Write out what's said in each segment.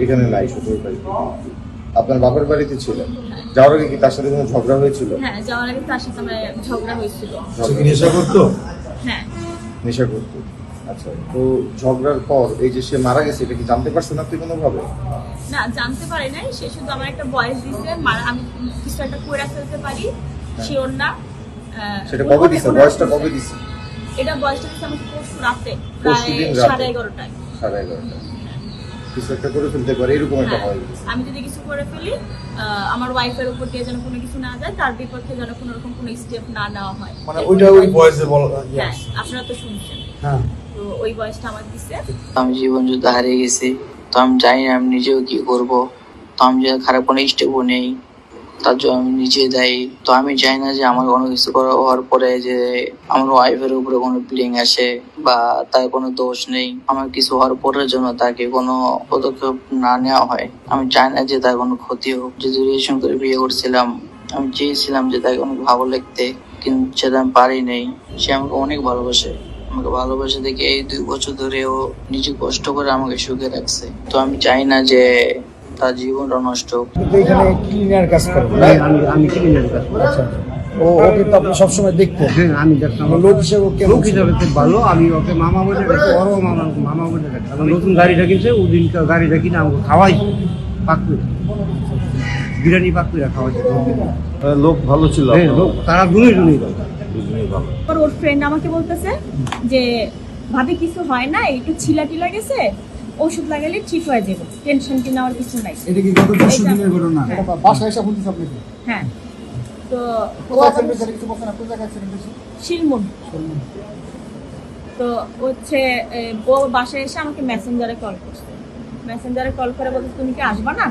এখানে নাই শ্বশুর বাড়িতে। আপনার বাপের বাড়িতে ছিলেন যাওয়ার আগে কি তার সাথে কোনো ঝগড়া হয়েছিল? হ্যাঁ যাওয়ার আগে তার সাথে আমার ঝগড়া হয়েছিল। সে কি নেশা করতো হ্যাঁ। নেশা করতো আচ্ছা তো ঝগড়ার পর এই যে সে মারা গেছে এটা কি জানতে পারছেন আপনি কোনোভাবে? না জানতে পারি নাই। সে শুধু আমার একটা বয়স দিছে। মারা- আমি কিছু একটা করে ফেলতে পারি। শিওর না। আহ, সেটা কবে দিছে? বয়সটা কবে দিছে? এটা বয়সটা দিচ্ছে আমাকে পরশু রাতে প্রায় সাড়ে এগারোটায়। সাড়ে এগারোটা কিছু একটা করে ফেলতে পারে এরকম একটা হ্যাঁ, হয়। আমি যদি কিছু করে ফেলি আমার ওয়াইফের উপর দিয়ে যেন কোনো কিছু না যায় তার বিপক্ষে যেন কোনো রকম কোনো স্টেপ না নেওয়া হয়। মানে ওইটা ওই বয়সে বল হ্যাঁ আপনারা তো শুনছেন। হ্যাঁ। তো ওই বয়সটা আমার দিছে। আমি জীবন যুদ্ধ হারিয়ে গেছি তো আমি জানি না আমি নিজেও কি করব। তো আমি যেন খারাপ কোনো স্টেপও নেই। তার জন্য আমি নিজে দেয়। তো আমি চাই না যে আমার কোনো কিছু করা হওয়ার পরে যে আমার ওয়াইফের উপরে কোনো ব্লিং আসে বা তার কোনো দোষ নেই, আমার কিছু হওয়ার পরের জন্য তাকে কোনো পদক্ষেপ না নেওয়া হয়। আমি চাই না যে তার কোনো ক্ষতি হোক। যদি রিলেশন করে বিয়ে করছিলাম, আমি চেয়েছিলাম যে তাকে অনেক ভালো লিখতে কিন্তু সেটা আমি পারি নেই। সে আমাকে অনেক ভালোবাসে। আমাকে ভালোবাসে দেখে এই দুই বছর ধরে ও নিজে কষ্ট করে আমাকে সুখে রাখছে। তো আমি চাই না যে তার জীবনটা নষ্ট। এখানে ক্লিনার কাজ করে। আমি আমি ক্লিনার কাজ করি। আচ্ছা। ও ওকে তো আপনি সবসময় দেখতেন। হ্যাঁ আমি দেখতাম। লোক হিসেবে ও কেমন লোক হিসাবে খুব ভালো আমি ওকে মামা বলে ডাকি ওরও মামা মামা বলে ডাকি। আমার নতুন গাড়িটা কিনছে ওদিনকে গাড়িটা কিনে আমাকে খাওয়াই। বিরিয়ানি পাকুড়া খাওয়াইছে লোক ভালো ছিল হ্যাঁ লোক তারা দুই জনই ভালো। ওর ফ্রেন্ড আমাকে বলতেছে যে ভাবে কিছু হয় না? একটু ছিলা টিলা গেছে? ওষুধ লাগালে ঠিক হয়ে যাবে টেনশন কি নেওয়ার কিছু নাই। এটা কি গত পরশু এটা- দিনের ঘটনা? হ্যাঁ। বাসায় এসে বলতেছে আপনাকে? হ্যাঁ। তো ও কিছু অ্যাক্সিডেন্ট হয়েছে শিলমুন হচ্ছে ও বাসায় এসে আমাকে মেসেঞ্জারে কল করছে। মেসেঞ্জারে কল করে বলছে তুমি কি আসবা না?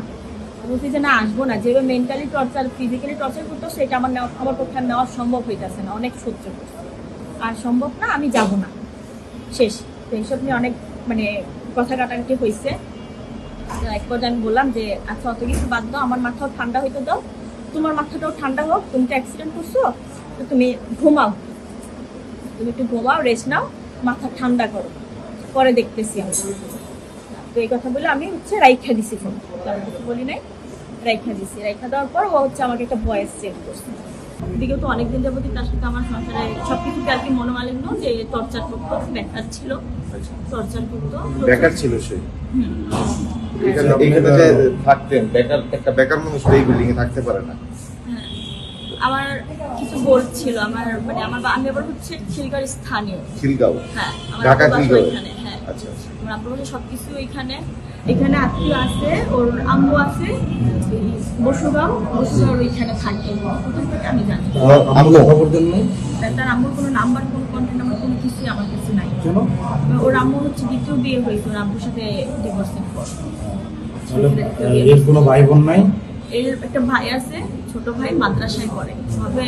আমি বলছি যে না আসব না। যেভাবে মেন্টালি টর্চার ফিজিক্যালি টর্চার করতো সেটা আমার নেওয়া আমার পক্ষে নেওয়া সম্ভব হইতেছে না। অনেক সহ্য করছে আর সম্ভব না আমি যাব না। শেষ। তো এইসব নিয়ে অনেক মানে কথা কাটাকাটি হয়েছে এক পর্যায়ে আমি বললাম যে আচ্ছা অত কিছু বাদ দাও, আমার মাথাও ঠান্ডা হইতে দাও। তোমার মাথাটাও ঠান্ডা হোক, তুমি তো অ্যাক্সিডেন্ট করছ, তো তুমি ঘুমাও। তুমি একটু ঘুমাও রেস্ট নাও, মাথা ঠান্ডা করো। পরে দেখতেছি আমি। তো এই কথা বলে আমি হচ্ছে রাইখা দিছি ফোন কিছু বলি নাই, রাইখা দিছি। রাইখা দেওয়ার পর ও হচ্ছে আমাকে একটা ভয়েস চেক করছে। বিগত অনেকদিন যাবতই তার সাথে আমার সংসারে সব কিছুতে আর কি মনোমালিন্য যে টর্চার করতো বেকার ছিল। টর্চার করতো বেকার ছিল সে? হুম। এখানে এখানে যে থাকতেন বেকার একটা বেকার মানুষ এই বিল্ডিং এ থাকতে পারে না। হ্যাঁ। আমার কিছু বলছিল আমার মানে আমার বা- আমি আবার হচ্ছে খিলগাঁও স্থানীয়। খিলগাঁও? হ্যাঁ আমার ঢাকা খিলগাঁও? হ্যাঁ। আচ্ছা আচ্ছা। আমার সবকিছু ওইখানে। এখানে আত্মীয় আছে ওর আম্মু আছে ওইখানে থাকে। আমি জানি। আম্মু? খবর দেন তার- তার আম্মুর কোনো নাম্বার কোনো কন্ট্যাক্ট নাম্বার কোনো কিছুই আমার কাছে নাই। ওর আম্মু হচ্ছে দ্বিতীয় বিয়ে হয়েছে ওর আব্বুর সাথে ডিভোর্সের পর। এর কোনো ভাই বোন নাই? এর একটা ভাই আছে ছোট ভাই মাদ্রাসায় পড়ে। তবে